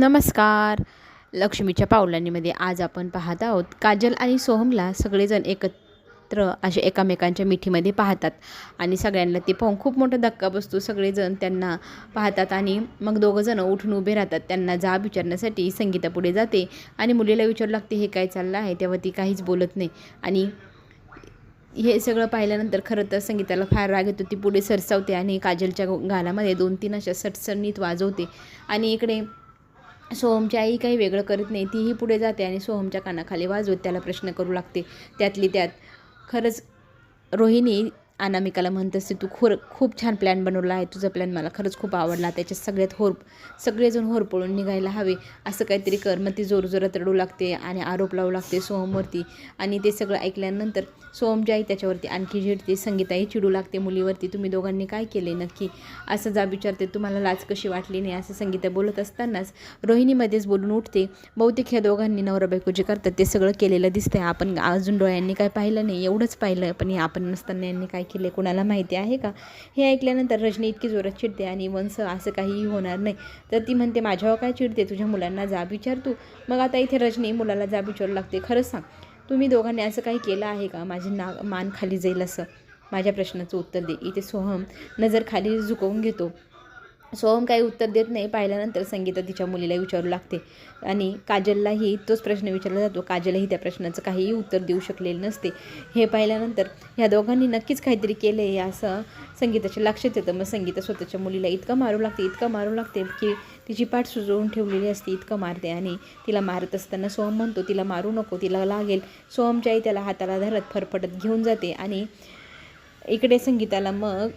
नमस्कार. लक्ष्मीच्या पावलांनीमध्ये आज आपण पाहत आहोत काजल आणि सोहमला सगळेजण एकत्र असे एकामेकांच्या मिठीमध्ये पाहतात आणि सगळ्यांना ते पाहून खूप मोठा धक्का बसतो. सगळेजण त्यांना पाहतात आणि मग दोघंजणं उठून उभे राहतात. त्यांना जाब विचारण्यासाठी संगीता पुढे जाते आणि मुलीला विचारू लागते हे काय चाललं आहे? तेव्हा ती काहीच बोलत नाही. आणि हे सगळं पाहिल्यानंतर खरं तर संगीताला फार राग येतो. ती पुढे सरसावते आणि काजलच्या गालामध्ये दोन तीन अशा सटसणीत वाजवते. आणि इकडे सोहमची आई काही वेगळं करत नाही तीही पुढे जाते आणि सोहमच्या कानाखाली वाजवत त्याला प्रश्न करू लागते. त्यातली त्यात खरंच रोहिणी अनामिकाला म्हणत असते तू खोर खूप छान प्लॅन बनवला आहे. तुझा प्लॅन मला खरंच खूप आवडला. त्याच्यात सगळ्यात होर सगळेजण होरपळून निघायला हवे. असं काहीतरी कर. मग ती जोरजोरात रडू लागते आणि आरोप लावू लागते सोहमवरती. आणि ते सगळं ऐकल्यानंतर सोहमची आई त्याच्यावरती आणखी झिडते संगीताही चिडू लागते मुलीवरती. तुम्ही दोघांनी काय केले नक्की? असं जा विचारते. तुम्हाला लाज कशी वाटली नाही? असं संगीता बोलत असतानाच रोहिणीमध्येच बोलून उठते. बहुतेक ह्या दोघांनी नवरा बायको जे करतात ते सगळं केलेलं दिसतंय. आपण अजून डोळ्यांनी काय पाहिलं नाही? एवढंच पाहिलं. पण हे आपण नसताना यांनी काय केले कोणाला माहिती आहे का? हे ऐकल्यानंतर रजनी इतकी जोरात चिडते आणि वंस असं काहीही होणार नाही. तर ती म्हणते माझ्यावर काय चिडते? तुझ्या मुलांना जाब विचार तू. मग आता इथे रजनी मुलाला जाब विचारू लागते. खरंच सांग तुम्ही दोघांनी असं काही केलं आहे का? माझी ना मान खाली जाईल असं. माझ्या प्रश्नाचं उत्तर दे. इथे सोहम नजर खाली झुकवून घेतो. सोहम काही उत्तर देत नाही. पाहिल्यानंतर संगीता तिच्या मुलीला विचारू लागते. आणि काजललाही तोच प्रश्न विचारला जातो. काजलही त्या प्रश्नाचं काहीही उत्तर देऊ शकलेलं नसते. हे पाहिल्यानंतर ह्या दोघांनी नक्कीच काहीतरी केलं आहे असं संगीताच्या लक्षात येतं. मग संगीता स्वतःच्या मुलीला इतकं मारू लागते इतकं मारू लागते की तिची पाठ सुजवून ठेवलेली असते इतकं मारते. आणि तिला मारत असताना सोहम म्हणतो तिला मारू नको तिला लागेल. सोहमच्याही आई त्याला हाताला धरत फरफटत घेऊन जाते. आणि इकडे संगीताला मग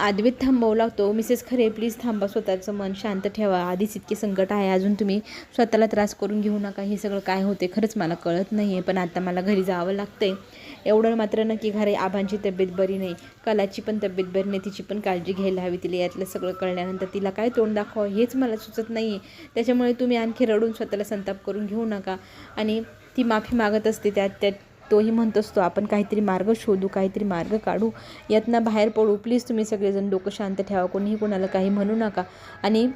आदवीत थांबवू लागतो. मिसेस खरे प्लीज थांबा स्वतःचं मन शांत ठेवा. आधीच इतके संकट आहे. अजून तुम्ही स्वतःला त्रास करून घेऊ नका. हे सगळं काय होते खरंच मला कळत नाही आहे पण आता मला घरी जावं लागतं आहे एवढं मात्र नक्की घरे आबांची तब्येत बरी नाही. कलाची पण तब्येत बरी नाही. तिची पण काळजी घ्यायला हवी तिला. यातलं सगळं कळल्यानंतर तिला काय तोंड दाखवा हेच मला सुचत नाही आहे त्याच्यामुळे तुम्ही आणखी रडून स्वतःला संताप करून घेऊ नका. आणि ती माफी मागत असते त्यात त्यात तोही म्हणत असतो आपण काहीतरी मार्ग शोधू काहीतरी मार्ग काढू. यातनं बाहेर पडू. प्लीज तुम्ही सगळेजण डोकं शांत ठेवा. कोणीही कोणाला काही म्हणू नका. आणि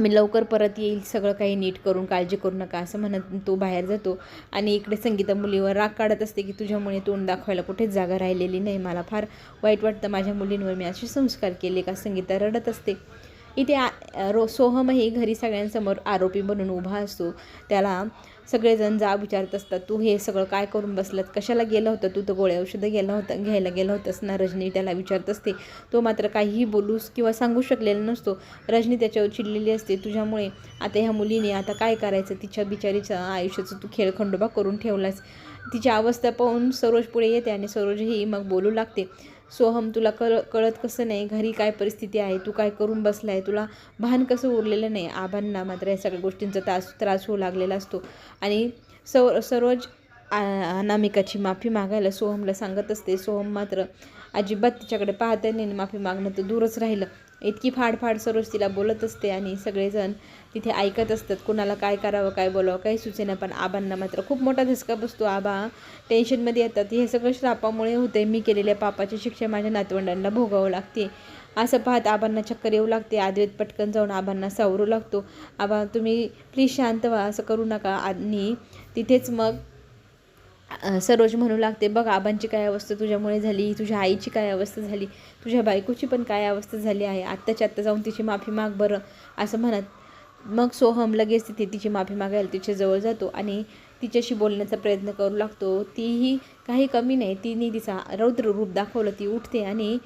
मी लवकर परत येईल. सगळं काही नीट करून काळजी करू नका. असं म्हणत तो बाहेर जातो. आणि इकडे संगीता मुलीवर राग काढत असते की तुझ्यामुळे तोंड दाखवायला कुठेच जागा राहिलेली नाही. मला फार वाईट वाटतं. माझ्या मुलींवर मी असे संस्कार केले का? संगीता रडत असते. इथे आ रो सोहमही घरी सगळ्यांसमोर आरोपी बनून उभा असतो. त्याला सगळेजण जा विचारत असतात तू हे सगळं काय करून बसलात? कशाला गेलं होतं? तू तर गोळ्या औषधं गेलं होतं घ्यायला गेलं होतंस ना? रजनी त्याला विचारत असते. तो मात्र काहीही बोलूस किंवा सांगू शकलेला नसतो. रजनी त्याच्यावर चिडलेली असते. तुझ्यामुळे आता ह्या मुलीने आता काय करायचं? तिच्या बिचारीच्या आयुष्याचं तू खेळ खंडोबा करून ठेवलास. तिची अवस्था पाहून सरोज पुढे येते आणि सरोजही मग बोलू लागते. सोहम तुला कळ कळत कसं नाही? घरी काय परिस्थिती आहे? तू काय करून बसला आहे तुला भान कसं उरलेलं नाही? आबांना मात्र या सगळ्या गोष्टींचा त्रास त्रास होऊ लागलेला असतो. आणि सव सरोज अनामिकाची माफी मागायला सोहमला सांगत असते. सोहम मात्र अजिबात तिच्याकडे पाहता नाही माफी मागणं तर दूरच राहिलं. इतकी फाडफाड सरोज तिला बोलत असते आणि सगळेजण तिथे ऐकत असतात कुणाला काय करावं काय बोलावं काही सुचेना पण आबांना मात्र खूप मोठा धसका बसतो. आबा टेन्शनमध्ये येतात हे सगळं श्रापामुळे होते मी केलेल्या पापाची शिक्षा माझ्या नातवंडांना भोगावं लागते. असं पाहत आबांना चक्कर येऊ लागते. आदवेत पटकन जाऊन आबांना सावरू लागतो. आबा तुम्ही प्लीज शांत व्हा असं करू नका. आणि तिथेच मग सरोज म्हणू लागते बघ आबांची काय अवस्था तुझ्यामुळे झाली? तुझ्या आईची काय अवस्था झाली? तुझ्या बायकोची पण काय अवस्था झाली आहे? आत्ताच्या आत्ता जाऊन तिची माफी माग बरं असं म्हणत. मग सोहम लगेच तिथे तिची माफी मागायला तिच्याजवळ जातो आणि तिच्याशी बोलण्याचा प्रयत्न करू लागतो. तीही काही कमी नाही. तिने तिचा रौद्र रूप दाखवलं ती उठते आणि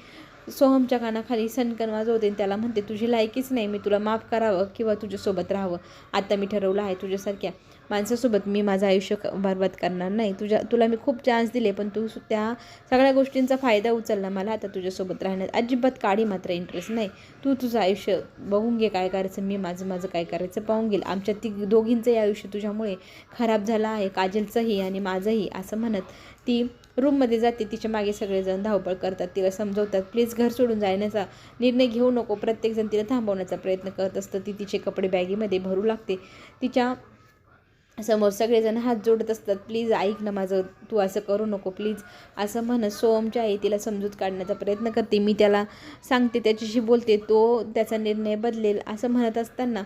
सोहमच्या कानाखाली सनकन वाजवते आणि त्याला म्हणते तुझी लायकीच नाही मी तुला माफ करावं किंवा तुझ्यासोबत राहावं. आता मी ठरवलं आहे तुझ्यासारख्या माणसासोबत मी माझं आयुष्य बरबाद करणार नाही. तुझ्या तुला मी खूप चान्स दिले पण तू त्या सगळ्या गोष्टींचा फायदा उचलला मला. आता तुझ्यासोबत राहण्यात अजिबात काढी मात्र इंटरेस्ट नाही. तू तुझं आयुष्य बघून घे काय करायचं. मी माझं माझं काय करायचं पाहून घेईल. आमच्या ती दोघींचंही आयुष्य तुझ्यामुळे खराब झालं आहे. काजलचंही आणि माझंही असं म्हणत ती रूममध्ये जाते तिच्यामागे सगळेजण धावपळ करतात. तिला समजवतात प्लीज घर सोडून जाण्याचा निर्णय घेऊ नको. प्रत्येकजण तिला थांबवण्याचा प्रयत्न करत असतं. ती तिचे कपडे बॅगेमध्ये भरू लागते. तिच्या समोर सगळेजण हात जोडत असतात. प्लीज ऐक ना माझं तू असं करू नको प्लीज असं म्हणत सोमच्या आई तिला समजूत काढण्याचा प्रयत्न करते. मी त्याला सांगते त्याच्याशी बोलते तो त्याचा निर्णय बदलेल असं म्हणत असताना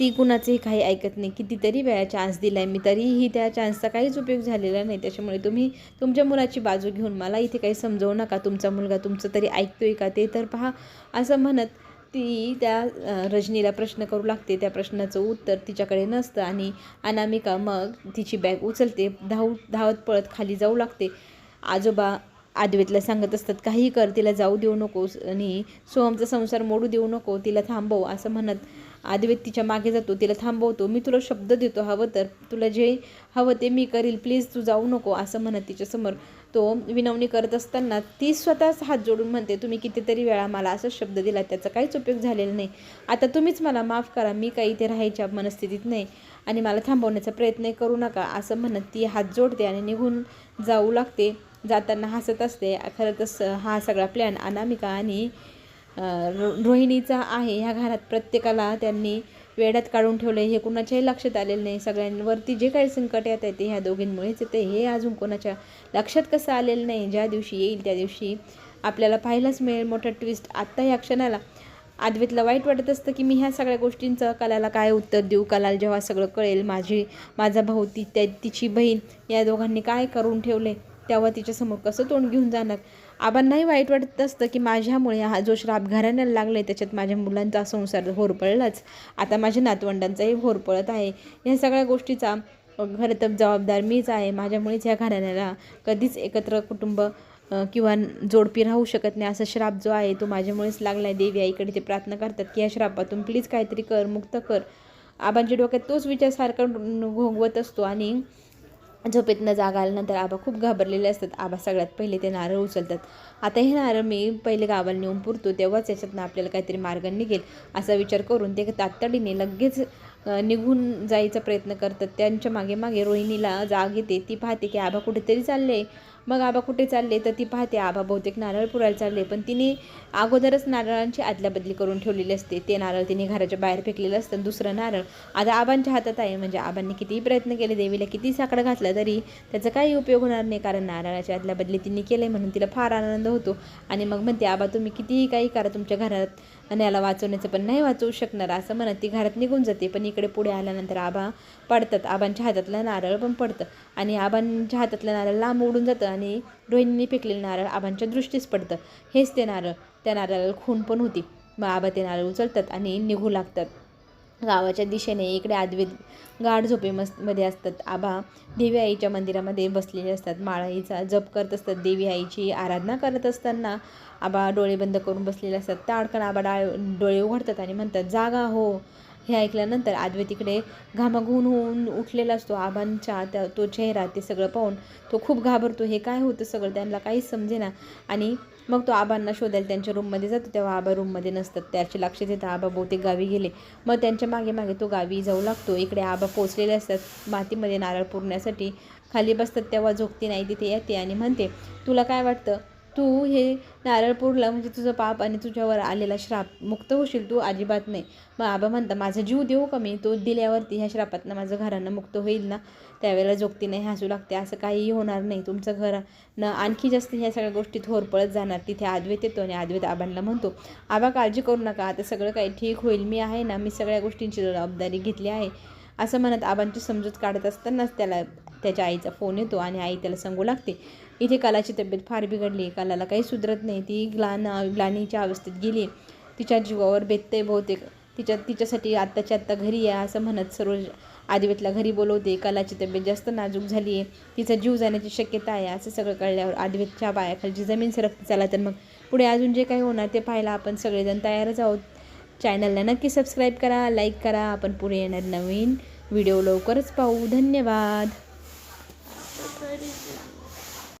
ती कुणाचंही काही ऐकत नाही. कितीतरी वेळा चान्स दिला आहे मी तरीही त्या चान्सचा काहीच उपयोग झालेला नाही. त्याच्यामुळे तुम्ही तुमच्या मुलाची बाजू घेऊन मला इथे काही समजवू नका. तुमचा मुलगा तुमचं तरी ऐकतोय का ते तर पहा. असं म्हणत ती त्या रजनीला प्रश्न करू लागते. त्या प्रश्नाचं उत्तर तिच्याकडे नसतं आणि अनामिका मग तिची बॅग उचलते. धाव धावत पळत खाली जाऊ लागते. आजोबा आदवेतला सांगत असतात काही कर तिला जाऊ देऊ नकोस आणि सोहमचा संसार मोडू देऊ नको. तिला थांबव असं म्हणत आद्वेत तिच्यामागे जातो तिला थांबवतो मी तुला शब्द देतो हवं तर तुला जे हवं ते मी करील प्लीज तू जाऊ नको असं म्हणत तिच्यासमोर तो विनवणी करत असताना ती स्वतःच हात जोडून म्हणते तुम्ही कितीतरी वेळा मला असा शब्द दिला त्याचा काहीच उपयोग झालेला नाही. आता तुम्हीच मला माफ करा मी काही इथे राहायच्या मनस्थितीत नाही आणि मला थांबवण्याचा प्रयत्न करू नका असं म्हणत ती हात जोडते आणि निघून जाऊ लागते. जाताना हसत असते. खरं तर हा सगळा प्लॅन अनामिका आणि रोहिणीचा आहे. ह्या घरात प्रत्येकाला त्यांनी वेड्यात काढून ठेवलं हे कुणाच्याही लक्षात आलेलं नाही. सगळ्यांवरती जे काही संकट येत आहे ते ह्या दोघींमुळेच येते हे अजून कोणाच्या लक्षात कसं आलेलं नाही. ज्या दिवशी येईल त्या दिवशी आपल्याला पाहायलाच मिळेल. मोठा ट्विस्ट आत्ता ह्या क्षणाला आद्वेतला वाईट वाटत असतं की मी ह्या सगळ्या गोष्टींचं कलाला काय उत्तर देऊ? कलाला जेव्हा सगळं कळेल माझी माझा भाऊ ती त्या तिची बहीण या दोघांनी काय करून ठेवले तेव्हा तिच्यासमोर कसं तोंड घेऊन जाणार? आबांनाही वाईट वाटत असतं की माझ्यामुळे हा जो श्राप घराण्याला लागला आहे त्याच्यात माझ्या मुलांचा संसार होरपळलाच आता माझ्या नातवंडांचाही होरपळत आहे. ह्या सगळ्या गोष्टीचा खरं तर जबाबदार मीच आहे. माझ्यामुळेच ह्या घराण्याला कधीच एकत्र कुटुंब किंवा जोडपी राहू शकत नाही असा श्राप जो आहे तो माझ्यामुळेच लागला आहे देवी आईकडे ते प्रार्थना करतात की या श्रापातून प्लीज काहीतरी कर मुक्त कर. आबांच्या डोक्यात तोच विचार सारखा घोंगवत असतो आणि झोपेतनं जाग आल्यानंतर आबा खूप घाबरलेले असतात. आबा सगळ्यात पहिले ते नारळ उचलतात. आता हे नारळ मी पहिले गावाला नेऊन पुरतो तेव्हाच याच्यातनं आपल्याला काहीतरी मार्ग निघेल असा विचार करून ते तातडीने लगेच निघून जायचा प्रयत्न करतात. त्यांच्या मागे मागे रोहिणीला जाग येते. ती पाहते की आबा कुठेतरी चालले मग आबा कुठे चालले? तर ती पाहते आबा बहुतेक नारळ पुरायला चालले. पण तिने अगोदरच नारळांची आदल्याबदली करून ठेवलेली असते. ते नारळ तिने घराच्या बाहेर फेकलेलं असतं दुसरं नारळ आता आबांच्या हातात आहे. म्हणजे आबांनी कितीही प्रयत्न केले देवीला किती साकडं घातलं तरी त्याचा काही उपयोग होणार नाही. कारण नारळाच्या आदल्याबदली तिने केले म्हणून तिला फार आनंद होतो. आणि मग म्हणते आबा तुम्ही कितीही काही करा तुमच्या घरात आणि याला वाचवण्याचं पण नाही वाचवू शकणार असं म्हणत ती घरात निघून जाते. पण इकडे पुढे आल्यानंतर आबा पडतात. आबांच्या हातातलं नारळ पण पडतं. आणि आबांच्या हातातलं नारळ लांब उडून जातं आणि रोहिणीने फेकलेलं नारळ आबांच्या दृष्टीस पडतं. हेच ते नारळ. त्या नारळाला खून पण होती. मग आबा ते नारळ उचलतात आणि निघू लागतात. गावाच्या दिशेने इकडे आदवेत गाढ झोपे मस् मध्ये असतात. आबा देवी आईच्या मंदिरामध्ये बसलेले असतात. माळाईचा जप करत असतात. देवी आईची आराधना करत असताना आबा डोळे बंद करून बसलेले असतात. त्या अडकण आबा डाळ डोळे उघडतात आणि म्हणतात जागा हो. हे ऐकल्यानंतर आदवे तिकडे घामाघून होऊन उठलेला असतो. आबांच्या त्या तो चेहरा ते सगळं पाहून तो खूप घाबरतो. हे काय होतं सगळं? त्यांना काहीच समजेना. आणि मग तो आबांना शोधायला त्यांच्या रूममध्ये जातो. तेव्हा आबा रूममध्ये नसतात. त्याचे लक्ष देतं आबा बहुतेक गावी गेले. मग त्यांच्या मागे मागे तो गावी जाऊ लागतो. इकडे आबा पोचलेले असतात. मातीमध्ये नारळ पुरण्यासाठी खाली बसतात. तेव्हा झोपती नाही. तिथे येते आणि म्हणते तुला काय वाटतं? तू हे नारळ पुरलं म्हणजे तुझं पाप आणि तुझ्यावर आलेला श्राप मुक्त होशील तू अजिबात नाही. मग आबा म्हणता माझा जीव देऊ का मी? तो दिल्यावरती ह्या श्रापातनं माझं घरानं मुक्त होईल ना? त्यावेळेला जोगती नाही हसू लागते. असं काहीही होणार नाही. तुमचं घर न आणखी जास्त ह्या सगळ्या गोष्टी होरपळत जाणार. तिथे आद्वेत येतो आणि आद्वेत आबांना म्हणतो आबा काळजी करू नका. आता सगळं काही ठीक होईल. मी आहे ना. मी सगळ्या गोष्टींची जबाबदारी घेतली आहे. असं म्हणत आबांची समजूत काढत असतानाच त्याला त्याच्या आईचा फोन येतो आणि आई त्याला सांगू लागते. इथे कलाची तब्येत फार बिघडली. कलाला काही सुधरत नाही. ती ग्लान ग्लानीच्या अवस्थेत गेली. तिच्या जीवावर बेतते बहुतेक. तिच्या तिच्यासाठी आत्ताच्या आत्ता घरी या असं म्हणत सर्व आदिवेतला घरी बोलवते. कलाची तब्येत जास्त नाजूक झाली आहे. तिचा जीव जाण्याची शक्यता आहे असं सगळं कळल्यावर आदिवेतच्या पायाखालची जमीन सरकते. चला तर मग पुढे अजून जे काही होणार ते पाहायला आपण सगळेजण तयारच आहोत. चॅनलला नक्की सबस्क्राईब करा लाईक करा. आपण पुढे येणार नवीन व्हिडिओ लवकरच पाहू. धन्यवाद. तरी